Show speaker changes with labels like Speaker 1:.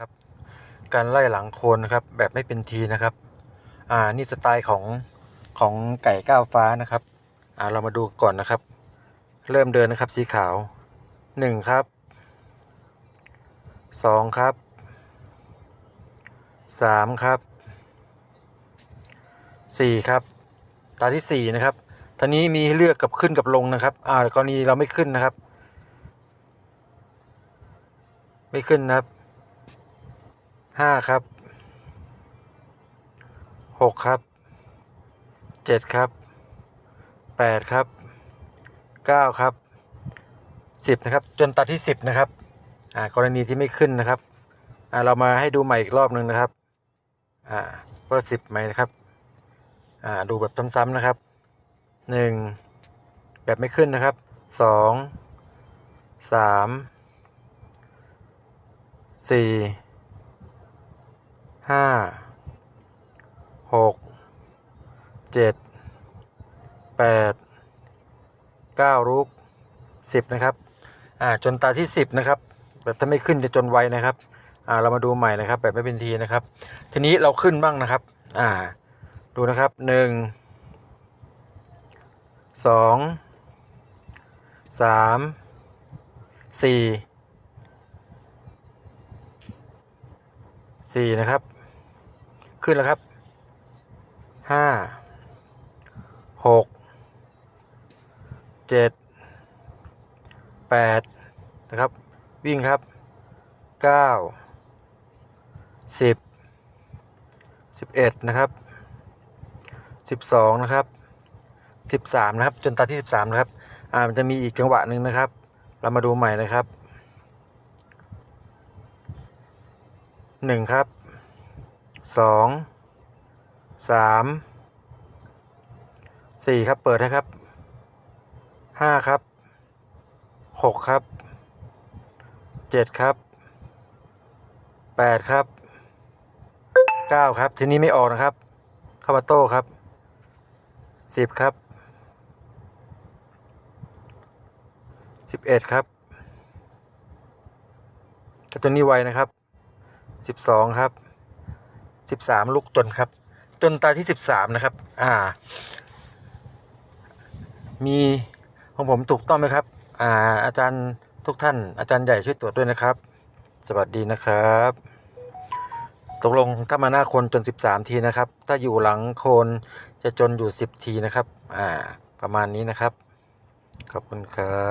Speaker 1: ครับ การไล่หลังโคนนะครับแบบไม่เป็นทีนะครับ อ่านี่สไตล์ของของไก่ก้าวฟ้านะครับอ่าเรามาดูก่อนนะครับ เริ่มเดินนะครับสีขาวหนึ่งครับสองครับสามครับสี่ครับตาที่สี่นะครับตอนนี้มีเลือกกับขึ้นกับลงนะครับ อ่ากรณีเราไม่ขึ้นนะครับ ไม่ขึ้นนะครับ ห้าครับหกครับเจ็ดครับแปดครับเก้าครับสิบนะครับ จนตัดที่สิบนะครับอ่ากรณีที่ไม่ขึ้นนะครับอ่าเรามาให้ดูใหม่อีกรอบหนึ่งนะครับอ่าว่าสิบไหมนะครับอ่าดูแบบซ้ำๆนะครับหนึ่งแบบไม่ขึ้นนะครับสองสามสี่ ห้าหกเจ็ดแปดเก้าลูกสิบนะครับอ่าจนตาที่สิบนะครับแบบถ้าไม่ขึ้นจะจนไวนะครับอ่าเรามาดูใหม่นะครับ แบบไม่เป็นทีนะครับ ทีนี้เราขึ้นบ้างนะครับอ่าดูนะครับหนึ่งสองสามสี่สี่นะครับ ขึ้นแล้วครับห้าหกเจ็ดแปดนะครับ วิ่งครับเก้าสิบสิบเอ็ดนะครับสิบสองนะครับสิบสามนะครับ จนตาที่สิบสามนะครับ อ่ามันจะมีอีกจังหวะหนึ่งนะครับ เรามาดูใหม่นะครับหนึ่งครับ สองสามสี่ครับเปิดนะครับห้าครับหกครับเจ็ดครับแปดครับเก้าครับ ทีนี้ไม่ออกนะครับ เข้ามาโต้ครับสิบครับสิบเอ็ดครับก็ตัวนี้ไวนะครับสิบสองครับ สิบสามลูกจนครับ จนตาที่สิบสามนะครับ อ่า มีของผมถูกต้องไหมครับ อ่า อาจารย์ทุกท่าน อาจารย์ใหญ่ช่วยตรวจด้วยนะครับ สวัสดีนะครับ ตกลงถ้ามาหน้าโคนจน 13 ทีนะครับ ถ้าอยู่หลังโคนจะจนอยู่ 10 ทีนะครับ อ่า ประมาณนี้นะครับ ขอบคุณครับ